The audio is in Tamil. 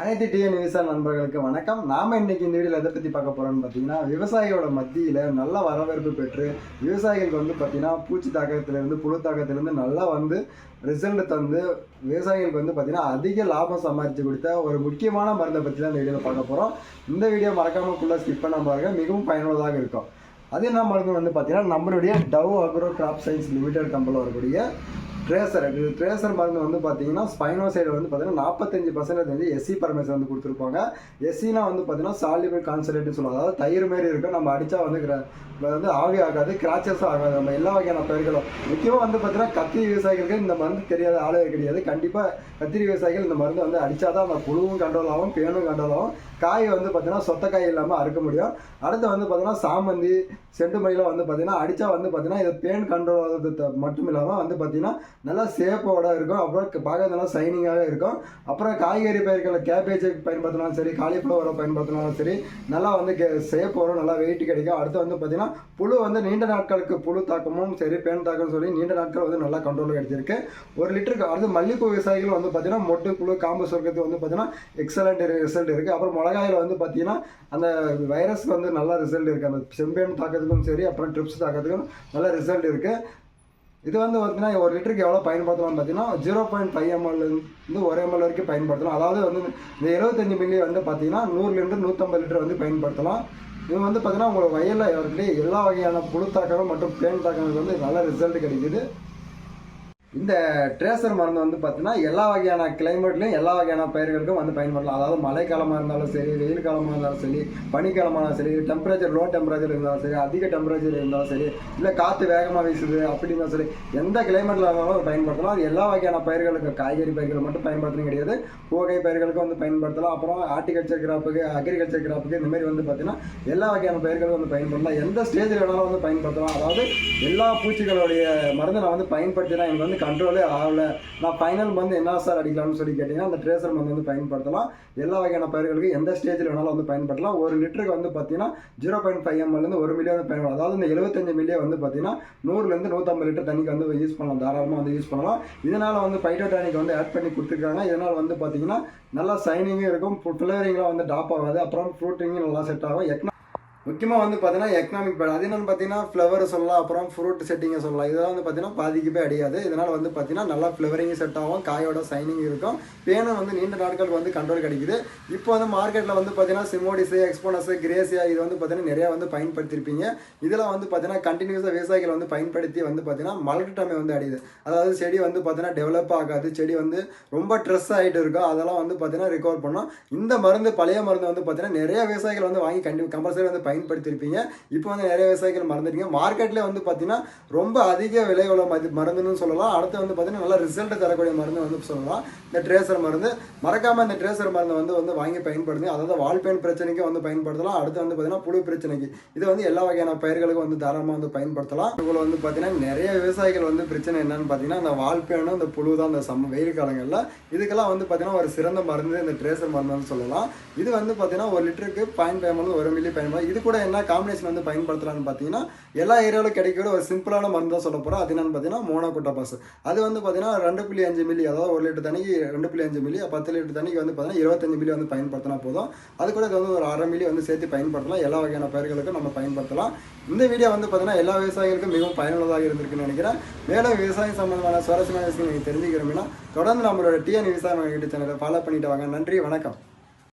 அனைத்து டிஎன் விவசாய நண்பர்களுக்கு வணக்கம். நாம இன்னைக்கு இந்த வீடியோவில் எதை பற்றி பார்க்க போறோம்னு பார்த்தீங்கன்னா விவசாயியோட மத்தியில் நல்ல வரவேற்பு பெற்று விவசாயிகளுக்கு வந்து பார்த்தீங்கன்னா பூச்சி தாக்கத்திலிருந்து புழு தாக்கத்திலேருந்து நல்லா வந்து ரிசல்ட் தந்து விவசாயிகளுக்கு வந்து பார்த்தீங்கன்னா அதிக லாபம் சம்பாதிச்சு கொடுத்த ஒரு முக்கியமான மருந்தை பற்றி தான் இந்த வீடியோவில் பார்க்க போகிறோம் இந்த வீடியோ மறக்காம ஃபுல்லாக ஸ்கிப் பண்ண பாருங்க. மிகவும் பயனுள்ளதாக இருக்கும். அது என்ன மருந்து வந்து பார்த்தீங்கன்னா நம்மளுடைய Dow agro crop science limited கம்பெனியில் வரக்கூடிய ட்ரேசர் ட்ரேசர் மருந்து வந்து பார்த்தீங்கன்னா ஸ்பைனோ சைடு வந்து பார்த்தீங்கன்னா நாற்பத்தஞ்சு பர்சன்டேஜ் வந்து எஸ்சி பர்மேஷன் வந்து கொடுத்துருப்பாங்க. எஸ்சினா வந்து பார்த்தீங்கன்னா சாலிபிள் கான்சன்ட்ரேட்னு சொல்லுவாங்க. அதாவது தயிர் மாரி இருக்கும். நம்ம அடித்தா வந்து வந்து ஆவி ஆகாது கிராச்சஸும் ஆகாது. நம்ம எல்லா வகையான பயிர்களும். முக்கியமாக வந்து பார்த்தீங்கன்னா கத்திரி விவசாயிகளுக்கு இந்த மருந்து தெரியாத ஆளவே கிடையாது. கண்டிப்பாக கத்திரி விவசாயிகள் இந்த மருந்து வந்து அடித்தாதான் அந்த புழுவும் கண்ட்ரோல் ஆகும் பேனும் கண்ட்ரோல் ஆகும். காய் வந்து பார்த்தீங்கன்னா சொத்த காய் இல்லாமல் அறுக்க முடியும். அடுத்து வந்து பார்த்தீங்கன்னா சாமந்தி செண்டு மயிலாம் வந்து பார்த்தீங்கன்னா அடித்தா வந்து பார்த்தீங்கன்னா இது பேன் கண்ட்ரோல் ஆகிறது மட்டும் இல்லாமல் வந்து பார்த்தீங்கன்னா நல்லா சேஃபோட இருக்கும். அப்புறம் பார்க்க நல்லா சைனிங்காக இருக்கும். அப்புறம் காய்கறி பயிர்களை கேபேஜை பயன்படுத்தினாலும் சரி காலிஃப்ளவரை பயன்படுத்தினாலும் சரி நல்லா வந்து கே சேப் வரும் நல்லா வெயிட் கிடைக்கும். அடுத்து வந்து பார்த்தீங்கன்னா புழு வந்து நீண்ட நாட்களுக்கு புழு தாக்கமும் சரி பேன் தாக்கம் சொல்லி நீண்ட நாட்கள் வந்து நல்லா கண்ட்ரோல் கிடைச்சிருக்கு ஒரு லிட்டருக்கு அடுத்து மல்லிகைப்பூ விவசாயிகள் வந்து பார்த்தீங்கன்னா மொட்டு புழு காம்பு சொர்க்கத்து வந்து பார்த்தீங்கன்னா எக்ஸலண்ட் ரிசல்ட் இருக்குது அப்புறம் மிளகாயில் வந்து பார்த்தீங்கன்னா அந்த வைரஸ்க்கு வந்து நல்லா ரிசல்ட் இருக்குது அந்த செம்பேன் தாக்கத்துக்கும் சரி அப்புறம் ட்ரிப்ஸ் தாக்கத்துக்கும் நல்ல ரிசல்ட் இருக்குது இது வந்து பார்த்தீங்கன்னா ஒரு லிட்டருக்கு எவ்வளோ பயன்படுத்தலாம்னு பார்த்தீங்கன்னா ஜீரோ பாயிண்ட் ஃபைவ் எம்எல்லேருந்து ஒரு எம்எல் வரைக்கும் பயன்படுத்தலாம். அதாவது வந்து இந்த எழுபத்தஞ்சு மில்லி வந்து பார்த்தீங்கன்னா நூறுலேருந்து நூற்றம்பது லிட்டர் வந்து பயன்படுத்தலாம். இது வந்து பார்த்தீங்கன்னா உங்கள் வயலில் இவர்களே எல்லா வகையான புழு தாக்கங்கள் மற்றும் பிளேன் தாக்கங்கள் வந்து நல்ல ரிசல்ட் கிடைக்குது. இந்த ட்ரேசர் மருந்து வந்து பார்த்தீங்கன்னா எல்லா வகையான கிளைமேட்லையும் எல்லா வகையான பயிர்களுக்கும் வந்து பயன்படலாம். அதாவது மழைக்காலமாக இருந்தாலும் சரி வெயில் காலமாக இருந்தாலும் சரி பனிக்காலமாக இருந்தாலும் சரி டெம்பரேச்சர் லோ டெம்பரேச்சர் இருந்தாலும் சரி அதிக டெம்பரேச்சர் இருந்தாலும் சரி இல்லை காற்று வேகமாக வீசுது அப்படின்னா சரி எந்த கிளைமேட்டில் இருந்தாலும் பயன்படுத்தலாம். அது எல்லா வகையான பயிர்களுக்கு காய்கறி பயிர்கள் மட்டும் பயன்படுத்தணும் கிடையாது. போகை பயிர்களுக்கு வந்து பயன்படுத்தலாம். அப்புறம் ஆர்டிகல்ச்சர் கிராப்புக்கு அக்ரிகல்ச்சர் கிராப்புக்கு இந்த மாதிரி வந்து பார்த்தீங்கன்னா எல்லா வகையான பயிர்களுக்கும் வந்து பயன்படலாம். எந்த ஸ்டேஜில் வேணாலும் வந்து பயன்படுத்தலாம். அதாவது எல்லா பூச்சிகளுடைய மருந்தை நான் வந்து பயன்படுத்தினா எனக்கு வந்து கண்ட்ரோலே ஆகல. நான் ஃபைனல் வந்து என்ன சார் அடிக்கலாம்னு சொல்லி கேட்டிங்கன்னா அந்த ட்ரேசர் மருந்து வந்து பயன்படுத்தலாம். எல்லா வகையான பயிர்களுக்கு எந்த ஸ்டேஜில் வேணாலும் வந்து பயன்படுத்தலாம். ஒரு லிட்டருக்கு வந்து பார்த்தீங்கன்னா ஜீரோ பாயிண்ட் ஃபைவ் எம்எல்லேருந்து ஒரு மில்லியன் வந்து பயன்படும் அதாவது இந்த எழுபத்தஞ்சு மில்லியை வந்து பார்த்தீங்கன்னா நூறுலேருந்து நூற்றம்பது லிட்டர் தண்ணிக்கு வந்து யூஸ் பண்ணலாம். தாராளமாக வந்து யூஸ் பண்ணலாம். இதனால் வந்து பைட்டோடானிக் வந்து ஆட் பண்ணி கொடுத்துருக்காங்க. இதனால் வந்து பார்த்தீங்கன்னா நல்லா சைனிங்கும் இருக்கும். ஃப்ளேவரிங்லாம் வந்து டாப் ஆகாது. அப்புறம் ஃப்ரூட்டிங்கும் நல்லா செட் ஆகும். எக்னா முக்கியமாக வந்து பார்த்தீங்கன்னா எக்கனாமிக் பேட் அது என்னன்னு பார்த்தீங்கன்னா ஃப்ளவர் சொல்லலாம் அப்புறம் ஃப்ரூட் செட்டிங்கை சொல்லலாம் இதெல்லாம் வந்து பார்த்தீங்கன்னா பாதிக்கவே அடையாது இதனால் வந்து பார்த்தீங்கன்னா நல்லா ஃப்ளவரிங் செட் ஆகும் காயோட சைனிங் இருக்கும் பேனும் வந்து நீண்ட நாட்களுக்கு வந்து கண்ட்ரோல் கிடைக்குது இப்போ வந்து மார்க்கெட்டில் வந்து பார்த்தீங்கன்னா சிமோடிஸு எக்ஸ்போனஸு கிரேசியா இது வந்து பார்த்தீங்கன்னா நிறையா வந்து பயன்படுத்தியிருப்பீங்க இதில் வந்து பார்த்தீங்கன்னா கண்டினியூஸாக விவசாயிகள் வந்து பயன்படுத்தி வந்து பார்த்தீங்கன்னா மலட்டுட்டமை வந்து அடையுது அதாவது செடி வந்து பார்த்தீங்கன்னா டெவலப் ஆகாது செடி வந்து ரொம்ப ட்ரெஸ் ஆகிட்டு இருக்கும் அதெல்லாம் வந்து பார்த்தீங்கன்னா ரிகவர் பண்ணோம் இந்த மருந்து பழைய மருந்து வந்து பார்த்தீங்கன்னா நிறைய விவசாயிகள் வந்து வாங்கி கண்டி கம்பல்சரி வந்து பயன்படுத்தியிருப்பீங்க. இப்போ வந்து நிறைய விவசாயிகள் மறந்துட்டீங்க. மார்க்கெட்டில் வந்து பார்த்தீங்கன்னா ரொம்ப அதிக விலை உள்ள மது மருந்துன்னு சொல்லலாம். அடுத்து வந்து பார்த்தீங்கன்னா நல்ல ரிசல்ட் தரக்கூடிய மருந்து வந்து சொல்லலாம். இந்த ட்ரேசர் மருந்து. மறக்காமல் இந்த ட்ரேசர் மருந்தை வந்து வந்து வாங்கி பயன்படுத்துங்க. அதாவது வால்பேன் பிரச்சனைக்கு வந்து பயன்படுத்தலாம். அடுத்து வந்து பார்த்தீங்கன்னா புழு பிரச்சனைக்கு. இது வந்து எல்லா வகையான பயிர்களுக்கும் வந்து தாராளமாக வந்து பயன்படுத்தலாம். இதுல வந்து பார்த்தீங்கன்னா நிறைய விவசாயிகள் வந்து பிரச்சனை என்னன்னு பார்த்தீங்கன்னா இந்த வால்பேனும் இந்த புழு தான் அந்த சம வெயில் காலங்களில். இதுக்கெல்லாம் வந்து பார்த்தீங்கன்னா ஒரு சிறந்த மருந்து இந்த ட்ரேசர் மருந்துன்னு சொல்லலாம். இது வந்து பார்த்தீங்கன்னா ஒரு லிட்டருக்கு பயன் ஃபைவ் ஒரு மில்லி பயன்படும் இது கூட என்ன காம்பினேஷன் வந்து பயன்படுத்தலாம்னு பார்த்தீங்கன்னா எல்லா ஏரியாவிலும் கிடைக்கிற ஒரு சிம்பிளான மருந்து தான் சொல்ல போகிறோம் அது என்னன்னு பார்த்தீங்கன்னா மோனோகுட்டா பாஸ் அது வந்து பார்த்தீங்கன்னா ரெண்டு புள்ளி அஞ்சு மில்லி அதாவது ஒரு லிட்டர் தண்ணிக்கு ரெண்டு புள்ளி அஞ்சு மில்லி பத்து லிட்டர் தண்ணிக்கு வந்து பார்த்தீங்கன்னா இருபத்தஞ்சு மில்லி வந்து பயன்படுத்தினா போதும். அது கூட இது வந்து ஒரு அரை மில்லி வந்து சேர்த்து பயன்படுத்தலாம். எல்லா வகையான பயிர்களுக்கும் நம்ம பயன்படுத்தலாம். இந்த வீடியோ வந்து பார்த்தீங்கன்னா எல்லா விவசாயிகளுக்கும் மிகவும் பயனுள்ளதாக இருந்திருக்குன்னு நினைக்கிறேன். மேலும் விவசாயம் சம்பந்தமான சுவாரஸ்யமான விஷயம் நீங்கள் தெரிஞ்சுக்கிறோம்னா தொடர்ந்து நம்மளோட டிஎன் விவசாயம் யூடியூப் சேனலை ஃபாலோ பண்ணிட்டு வாங்க. நன்றி வணக்கம்.